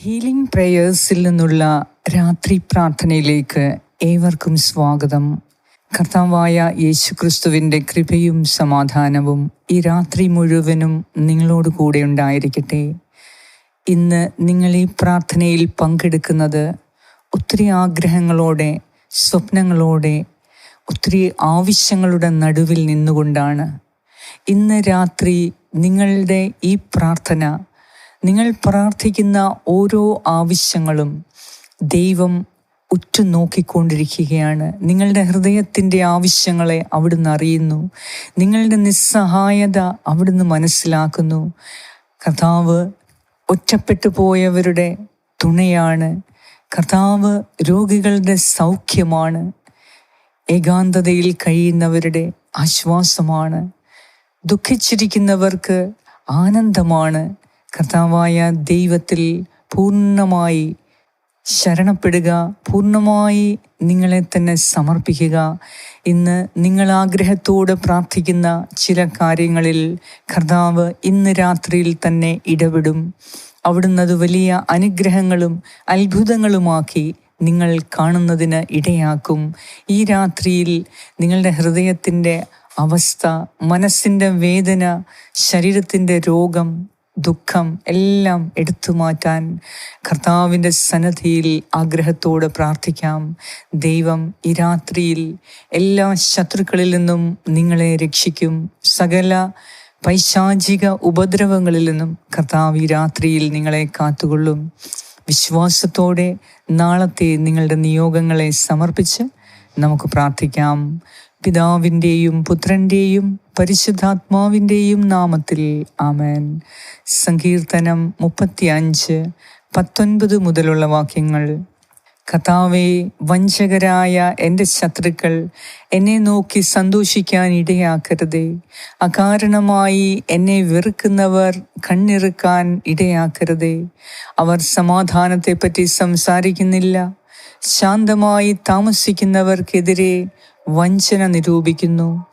Healing പ്രേയേഴ്സിൽ നിന്നുള്ള രാത്രി പ്രാർത്ഥനയിലേക്ക് ഏവർക്കും സ്വാഗതം. കർത്താവായ യേശു ക്രിസ്തുവിന്റെ കൃപയും സമാധാനവും ഈ രാത്രി മുഴുവനും നിങ്ങളോട് കൂടെ ഉണ്ടായിരിക്കട്ടെ. ഇന്ന് നിങ്ങൾ ഈ പ്രാർത്ഥനയിൽ പങ്കെടുക്കുന്നത് ഒത്തിരി ആഗ്രഹങ്ങളോടെ സ്വപ്നങ്ങളോടെ ഒത്തിരി ആവശ്യങ്ങളുടെ നടുവിൽ നിന്നുകൊണ്ടാണ്. ഇന്ന് രാത്രി നിങ്ങളുടെ ഈ പ്രാർത്ഥന നിങ്ങൾ പ്രാർത്ഥിക്കുന്ന ഓരോ ആവശ്യങ്ങളും ദൈവം ഉറ്റുനോക്കിക്കൊണ്ടിരിക്കുകയാണ്. നിങ്ങളുടെ ഹൃദയത്തിന്റെ ആവശ്യങ്ങളെ അവിടുന്ന് അറിയുന്നു. നിങ്ങളുടെ നിസ്സഹായത അവിടുന്ന് മനസ്സിലാക്കുന്നു. കർത്താവ് ഒറ്റപ്പെട്ടു പോയവരുടെ തുണയാണ്. കർത്താവ് രോഗികളുടെ സൗഖ്യമാണ്. ഏകാന്തതയിൽ കഴിയുന്നവരുടെ ആശ്വാസമാണ്. ദുഃഖിച്ചിരിക്കുന്നവർക്ക് ആനന്ദമാണ്. കർത്താവായ ദൈവത്തിൽ പൂർണമായി ശരണപ്പെടുക പൂർണമായി നിങ്ങളെ തന്നെ സമർപ്പിക്കുക. ഇന്ന് നിങ്ങൾ ആഗ്രഹത്തോടെ പ്രാർത്ഥിക്കുന്ന ചില കാര്യങ്ങളിൽ കർത്താവ് ഇന്ന് രാത്രിയിൽ തന്നെ ഇടപെടും. അവിടുന്ന് അത് വലിയ അനുഗ്രഹങ്ങളും അത്ഭുതങ്ങളുമാക്കി നിങ്ങൾ കാണുന്നതിന് ഇടയാക്കും. ഈ രാത്രിയിൽ നിങ്ങളുടെ ഹൃദയത്തിന്റെ അവസ്ഥ മനസ്സിന്റെ വേദന ശരീരത്തിന്റെ രോഗം ദുഃഖം എല്ലാം എടുത്തു മാറ്റാൻ കർത്താവിന്റെ സന്നദ്ധിയിൽ ആഗ്രഹത്തോടെ പ്രാർത്ഥിക്കാം. ദൈവം ഈ രാത്രിയിൽ എല്ലാ ശത്രുക്കളിൽ നിന്നും നിങ്ങളെ രക്ഷിക്കും. സകല പൈശാചിക ഉപദ്രവങ്ങളിൽ നിന്നും കർത്താവ് ഈ രാത്രിയിൽ നിങ്ങളെ കാത്തുകൊള്ളും. വിശ്വാസത്തോടെ നാളത്തെ നിങ്ങളുടെ നിയോഗങ്ങളെ സമർപ്പിച്ച് നമുക്ക് പ്രാർത്ഥിക്കാം. പിതാവിന്റെയും പുത്രന്റെയും പരിശുദ്ധാത്മാവിന്റെയും നാമത്തിൽ ആമേൻ. സങ്കീർത്തനം മുപ്പത്തി അഞ്ച് പത്തൊൻപത് മുതലുള്ള വാക്യങ്ങൾ. കഥാവെ വഞ്ചകരായ എന്റെ ശത്രുക്കൾ എന്നെ നോക്കി സന്തോഷിക്കാൻ ഇടയാക്കരുതേ. അകാരണമായി എന്നെ വെറുക്കുന്നവർ കണ്ണിറുക്കാൻ ഇടയാക്കരുതേ. അവർ സമാധാനത്തെപ്പറ്റി സംസാരിക്കുന്നില്ല. ശാന്തമായി താമസിക്കുന്നവർക്കെതിരെ വഞ്ചന നിരൂപിക്കുന്നു.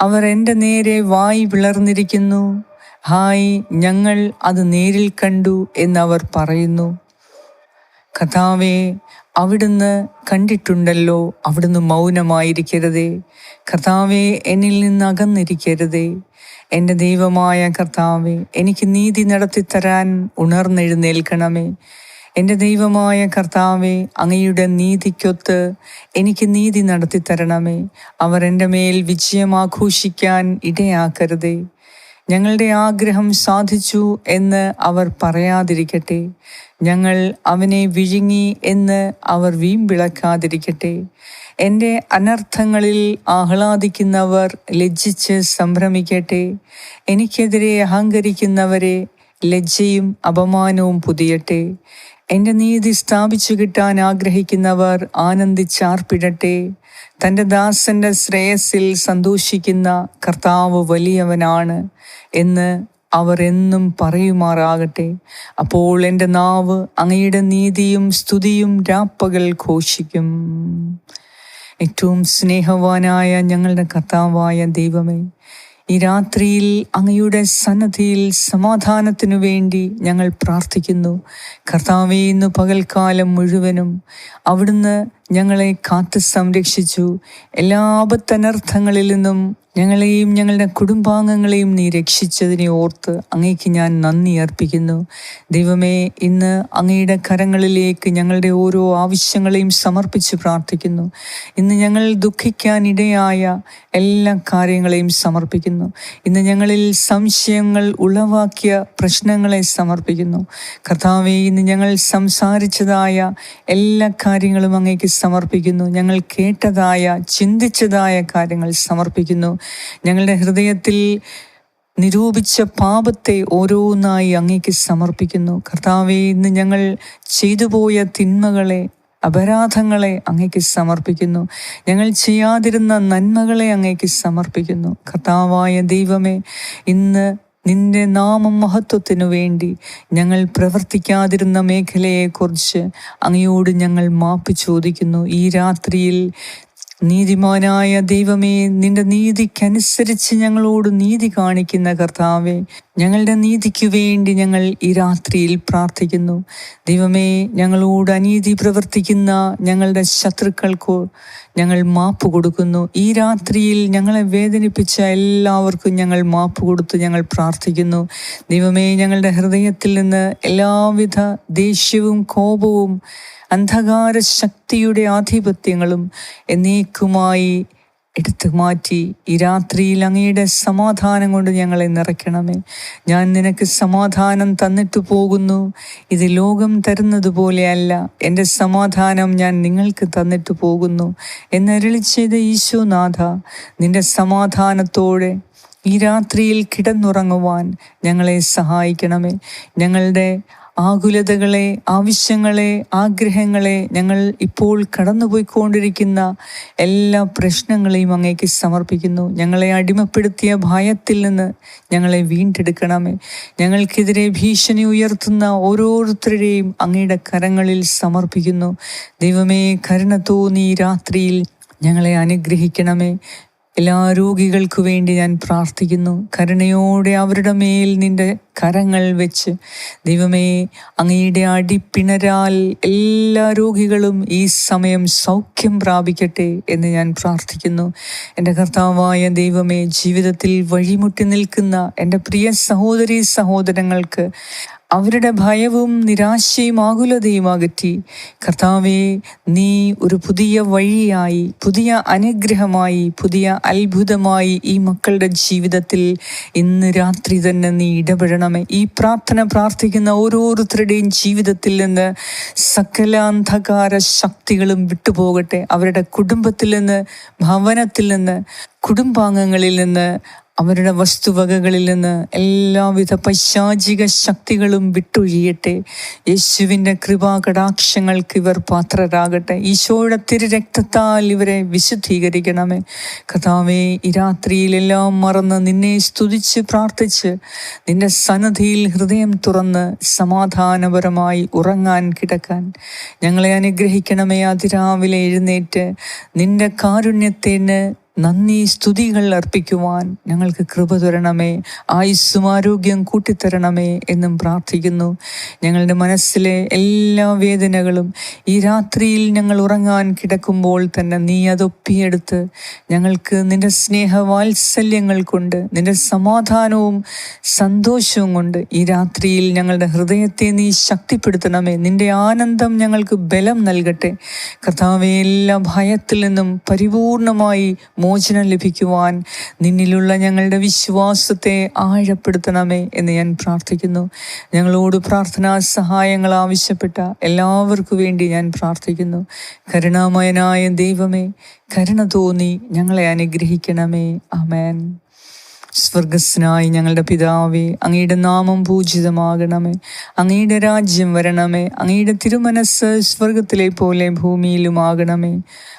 അവർ എന്റെ നേരെ വായി പിളർന്നിരിക്കുന്നു ഹായ് ഞങ്ങൾ അത് നേരിൽ കണ്ടു എന്നവർ പറയുന്നു. കഥാവേ അവിടുന്ന് കണ്ടിട്ടുണ്ടല്ലോ അവിടുന്ന് മൗനമായിരിക്കരുതേ. കർത്താവെ എന്നിൽ നിന്ന് അകന്നിരിക്കരുതേ. എന്റെ ദൈവമായ കർത്താവെ എനിക്ക് നീതി നടത്തിത്തരാൻ ഉണർന്നെഴുന്നേൽക്കണമേ. എന്റെ ദൈവമായ കർത്താവെ അങ്ങയുടെ നീതിക്കൊത്ത് എനിക്ക് നീതി നടത്തി തരണമേ. അവർ എന്റെ മേൽ വിജയം ആഘോഷിക്കാൻ ഇടയാക്കരുതേ. ഞങ്ങളുടെ ആഗ്രഹം സാധിച്ചു എന്ന് അവർ പറയാതിരിക്കട്ടെ. ഞങ്ങൾ അവനെ വിഴുങ്ങി എന്ന് അവർ വീമ്പിളക്കാതിരിക്കട്ടെ. എന്റെ അനർത്ഥങ്ങളിൽ ആഹ്ലാദിക്കുന്നവർ ലജ്ജിച്ച് സംഭ്രമിക്കട്ടെ. എനിക്കെതിരെ അഹങ്കരിക്കുന്നവരെ ലജ്ജയും അപമാനവും പുതിയട്ടെ. എന്റെ നീതി സ്ഥാപിച്ചു കിട്ടാൻ ആഗ്രഹിക്കുന്നവർ ആനന്ദിച്ചാർപ്പിടട്ടെ. തന്റെ ദാസന്റെ ശ്രേയസിൽ സന്തോഷിക്കുന്ന കർത്താവ് വലിയവനാണ് എന്ന് അവർ എന്നും പറയുമാറാകട്ടെ. അപ്പോൾ എന്റെ നാവ് അങ്ങയുടെ നീതിയും സ്തുതിയും രാപ്പകൽ ഘോഷിക്കും. ഏറ്റവും സ്നേഹവാനായ ഞങ്ങളുടെ കർത്താവായ ദൈവമേ ഈ രാത്രിയിൽ അങ്ങയുടെ സന്നദ്ധിയിൽ സമാധാനത്തിനു വേണ്ടി ഞങ്ങൾ പ്രാർത്ഥിക്കുന്നു. കർത്താവേ ഇന്ന് പകൽക്കാലം മുഴുവനും അവിടുന്ന് ഞങ്ങളെ കാത്തു സംരക്ഷിച്ചു. എല്ലാ ആപത്തനർത്ഥങ്ങളിൽ നിന്നും ഞങ്ങളെയും ഞങ്ങളുടെ കുടുംബാംഗങ്ങളെയും നീ രക്ഷിച്ചതിനെ ഓർത്ത് അങ്ങേക്ക് ഞാൻ നന്ദി അർപ്പിക്കുന്നു. ദൈവമേ ഇന്ന് അങ്ങയുടെ കരങ്ങളിലേക്ക് ഞങ്ങളുടെ ഓരോ ആവശ്യങ്ങളെയും സമർപ്പിച്ച് പ്രാർത്ഥിക്കുന്നു. ഇന്ന് ഞങ്ങൾ ദുഃഖിക്കാനിടയായ എല്ലാ കാര്യങ്ങളെയും സമർപ്പിക്കുന്നു. ഇന്ന് ഞങ്ങളിൽ സംശയങ്ങൾ ഉളവാക്കിയ പ്രശ്നങ്ങളെ സമർപ്പിക്കുന്നു. കർത്താവെ ഇന്ന് ഞങ്ങൾ സംസാരിച്ചതായ എല്ലാ കാര്യങ്ങളും അങ്ങേക്ക് സമർപ്പിക്കുന്നു. ഞങ്ങൾ കേട്ടതായ ചിന്തിച്ചതായ കാര്യങ്ങൾ സമർപ്പിക്കുന്നു. ഞങ്ങളുടെ ഹൃദയത്തിൽ നിരൂപിച്ച പാപത്തെ ഓരോന്നായി അങ്ങേക്ക് സമർപ്പിക്കുന്നു. കർത്താവെ ഇന്ന് ഞങ്ങൾ ചെയ്തുപോയ തിന്മകളെ അപരാധങ്ങളെ അങ്ങേക്ക് സമർപ്പിക്കുന്നു. ഞങ്ങൾ ചെയ്യാതിരുന്ന നന്മകളെ അങ്ങേക്ക് സമർപ്പിക്കുന്നു. കർത്താവായ ദൈവമേ ഇന്ന് നിന്റെ നാമം മഹത്വത്തിനു വേണ്ടി ഞങ്ങൾ പ്രവർത്തിക്കാതിരുന്ന മേഖലയെക്കുറിച്ച് അങ്ങയോട് ഞങ്ങൾ മാപ്പ് ചോദിക്കുന്നു. ഈ രാത്രിയിൽ നീതിമാനായ ദൈവമേ നിന്റെ നീതിക്കനുസരിച്ച് ഞങ്ങളോട് നീതി കാണിക്കുന്ന കർത്താവെ ഞങ്ങളുടെ നീതിക്കു വേണ്ടി ഞങ്ങൾ ഈ രാത്രിയിൽ പ്രാർത്ഥിക്കുന്നു. ദൈവമേ ഞങ്ങളോട് അനീതി പ്രവർത്തിക്കുന്ന ഞങ്ങളുടെ ശത്രുക്കൾക്കു ഞങ്ങൾ മാപ്പ് കൊടുക്കുന്നു. ഈ രാത്രിയിൽ ഞങ്ങളെ വേദനിപ്പിച്ച എല്ലാവർക്കും ഞങ്ങൾ മാപ്പ് കൊടുത്ത് ഞങ്ങൾ പ്രാർത്ഥിക്കുന്നു. ദൈവമേ ഞങ്ങളുടെ ഹൃദയത്തിൽ നിന്ന് എല്ലാവിധ ദേഷ്യവും കോപവും അന്ധകാര ശക്തിയുടെ ആധിപത്യങ്ങളും എന്നേക്കുമായി എടുത്തു മാറ്റി ഈ രാത്രിയിൽ അങ്ങയുടെ സമാധാനം കൊണ്ട് ഞങ്ങളെ നിറയ്ക്കണമേ. ഞാൻ നിനക്ക് സമാധാനം തന്നിട്ട് പോകുന്നു. ഇത് ലോകം തരുന്നത് പോലെയല്ല എന്റെ സമാധാനം ഞാൻ നിങ്ങൾക്ക് തന്നിട്ട് പോകുന്നു. എന്നരളി ചെയ്ത ഈശോനാഥ നിന്റെ സമാധാനത്തോടെ ഈ രാത്രിയിൽ കിടന്നുറങ്ങുവാൻ ഞങ്ങളെ സഹായിക്കണമേ. ഞങ്ങളുടെ ആകുലതകളെ ആവശ്യങ്ങളെ ആഗ്രഹങ്ങളെ ഞങ്ങൾ ഇപ്പോൾ കടന്നുപോയിക്കൊണ്ടിരിക്കുന്ന എല്ലാ പ്രശ്നങ്ങളെയും അങ്ങേക്ക് സമർപ്പിക്കുന്നു. ഞങ്ങളെ അടിമപ്പെടുത്തിയ ഭയത്തിൽ നിന്ന് ഞങ്ങളെ വീണ്ടെടുക്കണമേ. ഞങ്ങൾക്കെതിരെ ഭീഷണി ഉയർത്തുന്ന ഓരോരുത്തരുടെയും അങ്ങയുടെ കരങ്ങളിൽ സമർപ്പിക്കുന്നു. ദൈവമേ കരുണ തോന്നി രാത്രിയിൽ ഞങ്ങളെ അനുഗ്രഹിക്കണമേ. എല്ലാ രോഗികൾക്കു വേണ്ടി ഞാൻ പ്രാർത്ഥിക്കുന്നു. കരുണയോടെ അവരുടെ മേൽ നിന്റെ കരങ്ങൾ വെച്ച് ദൈവമേ അങ്ങയുടെ അടിപ്പിണരാൽ എല്ലാ രോഗികളും ഈ സമയം സൗഖ്യം പ്രാപിക്കട്ടെ എന്ന് ഞാൻ പ്രാർത്ഥിക്കുന്നു. എന്റെ കർത്താവായ ദൈവമേ ജീവിതത്തിൽ വഴിമുട്ടി നിൽക്കുന്ന എന്റെ പ്രിയ സഹോദരി സഹോദരങ്ങൾക്ക് അവരുടെ ഭയവും നിരാശയും ആകുലതയും അകറ്റി. കർത്താവെ നീ ഒരു പുതിയ വഴിയായി പുതിയ അനുഗ്രഹമായി പുതിയ അത്ഭുതമായി ഈ മക്കളുടെ ജീവിതത്തിൽ ഇന്ന് രാത്രി തന്നെ നീ ഇടപെടണമേ. ഈ പ്രാർത്ഥന പ്രാർത്ഥിക്കുന്ന ഓരോരുത്തരുടെയും ജീവിതത്തിൽ നിന്ന് സകല അന്ധകാര ശക്തികളും വിട്ടുപോകട്ടെ. അവരുടെ കുടുംബത്തിൽ നിന്ന് ഭവനത്തിൽ നിന്ന് കുടുംബാംഗങ്ങളിൽ നിന്ന് അവരുടെ വസ്തുവകകളിൽ നിന്ന് എല്ലാവിധ പൈശാചിക ശക്തികളും വിട്ടൊഴിയട്ടെ. യേശുവിന്റെ കൃപാകടാക്ഷങ്ങൾക്ക് ഇവർ പാത്രരാകട്ടെ. ഈശോയുടെ തിരുരക്തത്താൽ ഇവരെ വിശുദ്ധീകരിക്കണമേ. കഥാവേ ഈ രാത്രിയിലെല്ലാം മറന്ന് നിന്നെ സ്തുതിച്ച് പ്രാർത്ഥിച്ച് നിന്റെ സന്നദ്ധിയിൽ ഹൃദയം തുറന്ന് സമാധാനപരമായി ഉറങ്ങാൻ കിടക്കാൻ. ഞങ്ങളെ അനുഗ്രഹിക്കണമേ അതിരാവിലെ എഴുന്നേറ്റ്. നിന്റെ കാരുണ്യത്തിന് നന്ദി സ്തുതികൾ അർപ്പിക്കുവാൻ ഞങ്ങൾക്ക് കൃപ തരണമേ ആയുസ്സും ആരോഗ്യം കൂട്ടിത്തരണമേ എന്നും പ്രാർത്ഥിക്കുന്നു. ഞങ്ങളുടെ മനസ്സിലെ എല്ലാ വേദനകളും ഈ രാത്രിയിൽ ഞങ്ങൾ ഉറങ്ങാൻ കിടക്കുമ്പോൾ തന്നെ നീ അതൊപ്പിയെടുത്ത് ഞങ്ങൾക്ക് നിന്റെ സ്നേഹ വാത്സല്യങ്ങൾ കൊണ്ട് നിന്റെ സമാധാനവും സന്തോഷവും കൊണ്ട് ഈ രാത്രിയിൽ ഞങ്ങളുടെ ഹൃദയത്തെ നീ ശക്തിപ്പെടുത്തണമേ. നിന്റെ ആനന്ദം ഞങ്ങൾക്ക് ബലം നൽകട്ടെ. കർത്താവെ എല്ലാ ഭയത്തിൽ നിന്നും പരിപൂർണമായി മോചനം ലഭിക്കുവാൻ നിന്നിലുള്ള ഞങ്ങളുടെ വിശ്വാസത്തെ ആഴപ്പെടുത്തണമേ എന്ന് ഞാൻ പ്രാർത്ഥിക്കുന്നു. ഞങ്ങളോട് പ്രാർത്ഥനാ സഹായങ്ങൾ ആവശ്യപ്പെട്ട എല്ലാവർക്കും വേണ്ടി ഞാൻ പ്രാർത്ഥിക്കുന്നു. കരുണാമയനായ ദൈവമേ കരുണ തോന്നി ഞങ്ങളെ അനുഗ്രഹിക്കണമേ. അമേൻ സ്വർഗസ്നായി ഞങ്ങളുടെ പിതാവേ അങ്ങയുടെ നാമം പൂജിതമാകണമേ. അങ്ങയുടെ രാജ്യം വരണമേ. അങ്ങയുടെ തിരുമനസ് സ്വർഗത്തിലെ പോലെ ഭൂമിയിലുമാകണമേ.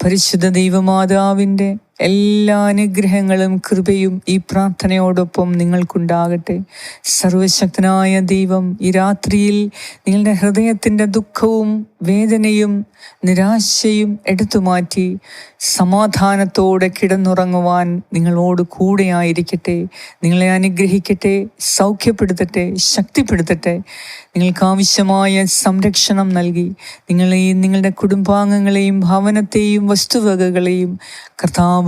പരിശുദ്ധ ദൈവമാതാവിന്റെ എല്ലാ അനുഗ്രഹങ്ങളും കൃപയും ഈ പ്രാർത്ഥനയോടൊപ്പം നിങ്ങൾക്കുണ്ടാകട്ടെ. സർവശക്തനായ ദൈവം ഈ രാത്രിയിൽ നിങ്ങളുടെ ഹൃദയത്തിന്റെ ദുഃഖവും വേദനയും നിരാശയും എടുത്തു മാറ്റി സമാധാനത്തോടെ കിടന്നുറങ്ങുവാൻ നിങ്ങളോട് കൂടെയായിരിക്കട്ടെ നിങ്ങളെ അനുഗ്രഹിക്കട്ടെ സൗഖ്യപ്പെടുത്തട്ടെ ശക്തിപ്പെടുത്തട്ടെ. നിങ്ങൾക്ക് ആവശ്യമായ സംരക്ഷണം നൽകി നിങ്ങളെയും നിങ്ങളുടെ കുടുംബാംഗങ്ങളെയും ഭവനത്തെയും വസ്തുവകകളെയും കർത്താവ്